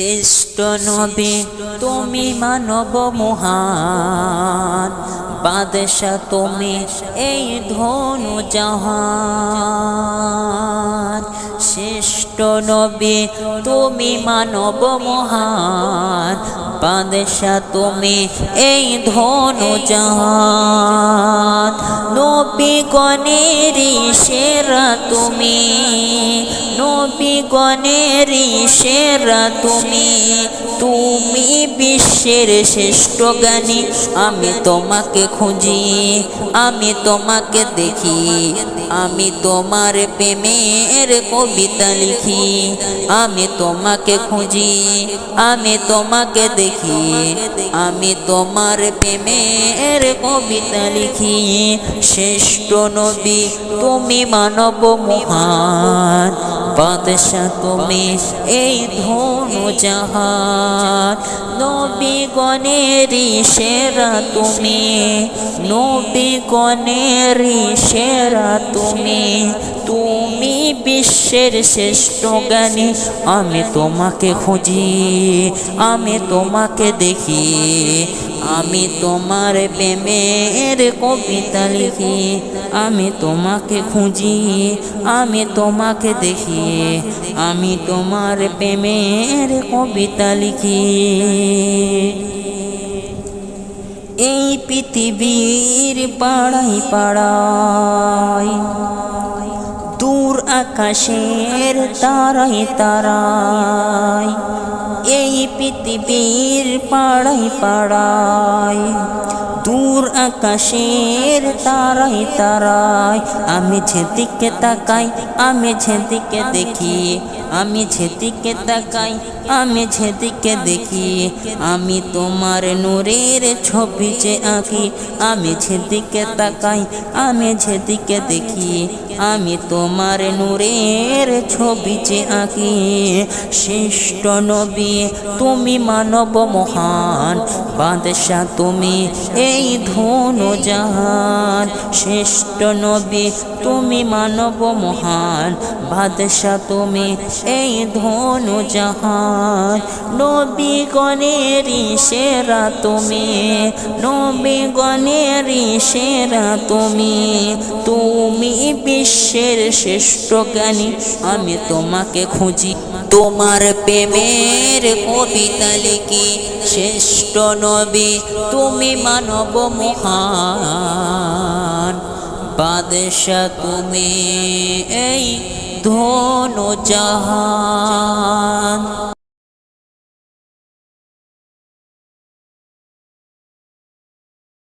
শ্রেষ্ঠ নবী, তুমি মানব মহান। বাদশা, তুমি এই ধনু জাহান। শ্রেষ্ঠ নবী, তুমি মানব মহান। বাদশা, তুমি এই ধনু জাহান। নবী গণেরই সেরা তুমি। নবী গণেরই সেরা তুমি তুমি বিশ্বের শ্রেষ্ঠ জ্ঞানী। আমি তোমাকে খুঁজি, আমি তোমাকে দেখি, আমি তোমার প্রেমের কবিতা লিখি। আমি তোমাকে খুঁজি, আমি তোমাকে দেখি, আমি তোমার প্রেমের কবিতা লিখি। শ্রেষ্ঠ নবী, তুমি মানব মহান। বাদশা তুমি এই ধনু জাহান। নবী গণেরই সেরা তুমি নবী গণেরই সেরা তুমি। তুমি বিশ্বের শ্রেষ্ঠ জ্ঞানী, আমি তোমাকে খুঁজি, আমি তোমাকে দেখি, আমি তোমার প্রেমের কবিতা লিখি, আমি তোমাকে খুঁজি, আমি তোমাকে দেখি, আমি তোমার প্রেমের কবিতা লিখি। এই পৃথিবীর পাড়াই দূর আকাশের তারাই তারাই এই পৃথিবীর পাড়াই পাড়াই দূর আকাশের তারাই তারাই আমি যেদিকে তাকাই, আমি যেদিকে দেখি, আমি যেদিকে তাকাই, আমি যেদিকে দেখি, আমি তোমার নূরের ছবি যে আঁকি, আমি যেদিকে তাকাই, আমি যেদিকে দেখি আমি তোমার নূরের ছবি যে আঁকি, শ্রেষ্ঠ নবী তুমি মানব মহান বাদশা তুমি এই ধনু জাহান, শ্রেষ্ঠ নবী তুমি মানব মহান বাদশা তুমি এই ধনু জাহান নবী গণেরই সেরা তুমি নবী গণের সেরা তুমি তুমি বিশ্বের শ্রেষ্ঠ জ্ঞানী, আমি তোমাকে খুঁজি। তোমার প্রেমের কবিতা লিখি, শ্রেষ্ঠ নবী তুমি মানব মহান। বাদশা তুমি এই ধনু জাহান।